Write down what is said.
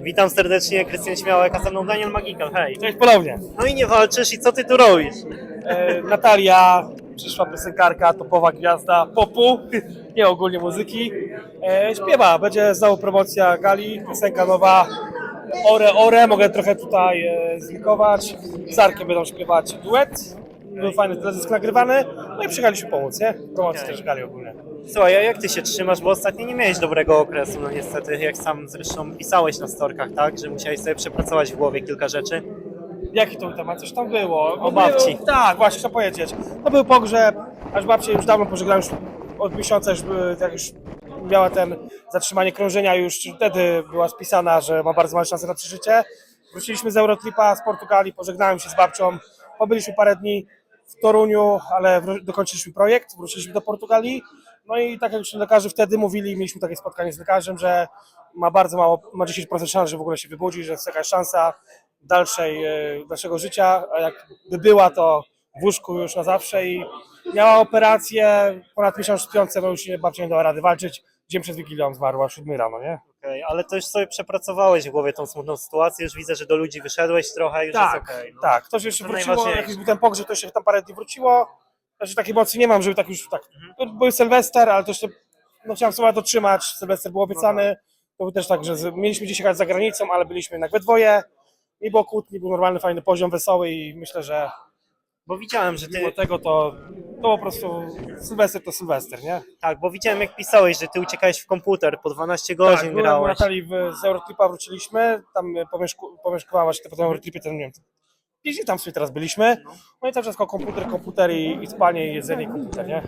Witam serdecznie, Krystian Śmiałek, a ze mną Daniel Magikal, hej. Cześć ponownie. No i nie walczysz i co ty tu robisz? E, Natalia, przyszła piosenkarka, topowa gwiazda popu, nie ogólnie muzyki. E, śpiewa, będzie znowu promocja gali, piosenka nowa. Ore, ore, mogę trochę tutaj e, zlikować. Z Arkiem będą śpiewać duet. Był fajny teledysk nagrywany. No i przyjechaliśmy pomóc, nie? Promocji Okej. też gali ogólnie. Słuchaj, a jak ty się trzymasz, bo ostatnio nie miałeś dobrego okresu, no niestety, jak sam zresztą pisałeś na storkach, tak? Że musiałeś sobie przepracować w głowie kilka rzeczy. Jaki to był temat? Coś tam było. O babci. Był, tak, właśnie, chcę powiedzieć. To był pogrzeb, aż babcię już dawno pożegnałem, już od miesiąca już, jak już miała ten zatrzymanie krążenia, już wtedy była spisana, że ma bardzo małe szanse na przeżycie. Wróciliśmy z Eurotripa z Portugalii, pożegnałem się z babcią, pobyliśmy parę dni w Toruniu, ale dokończyliśmy projekt, wróciliśmy do Portugalii. No i tak jak już lekarze wtedy mówili, mieliśmy takie spotkanie z lekarzem, że ma bardzo mało, ma 10% szans, że w ogóle się wybudzi, że jest jakaś szansa dalszej, e, dalszego życia, a jakby była to w łóżku już na zawsze i miała operację, ponad miesiąc śpiące, no już nie, babcia nie dała rady walczyć, dzień przed Wigilią zmarła, 7 rano, nie? Ale to już sobie przepracowałeś w głowie tą smutną sytuację, już widzę, że do ludzi wyszedłeś trochę, już tak, jest okej. no. tak, to się jeszcze To wróciło, najważniejsze. jakiś był ten pogrzeb, to jeszcze tam parę dni wróciło, znaczy takiej mocy nie mam, żeby tak już, tak, był Sylwester, ale to jeszcze, no chciałem sobie dotrzymać, Sylwester był obiecany, to był też tak, że z, mieliśmy gdzieś jechać za granicą, ale byliśmy jednak we dwoje, nie było kłótni, był normalny, fajny poziom, wesoły i myślę, że Bo widziałem, że ty, mimo tego to, to po prostu Sylwester to Sylwester, nie? tak, bo widziałem jak pisałeś, że ty uciekałeś w komputer, po 12 godzin tak, byłem u grałeś. Natalii w, z Eurotripa wróciliśmy, tam e, pomieszku, pomieszkała właśnie po tym Eurotripie, ten nie wiem, gdzieś tam sobie teraz byliśmy, no i cały czas komputer, komputer i, i spanie, i jedzenie, komputer, nie?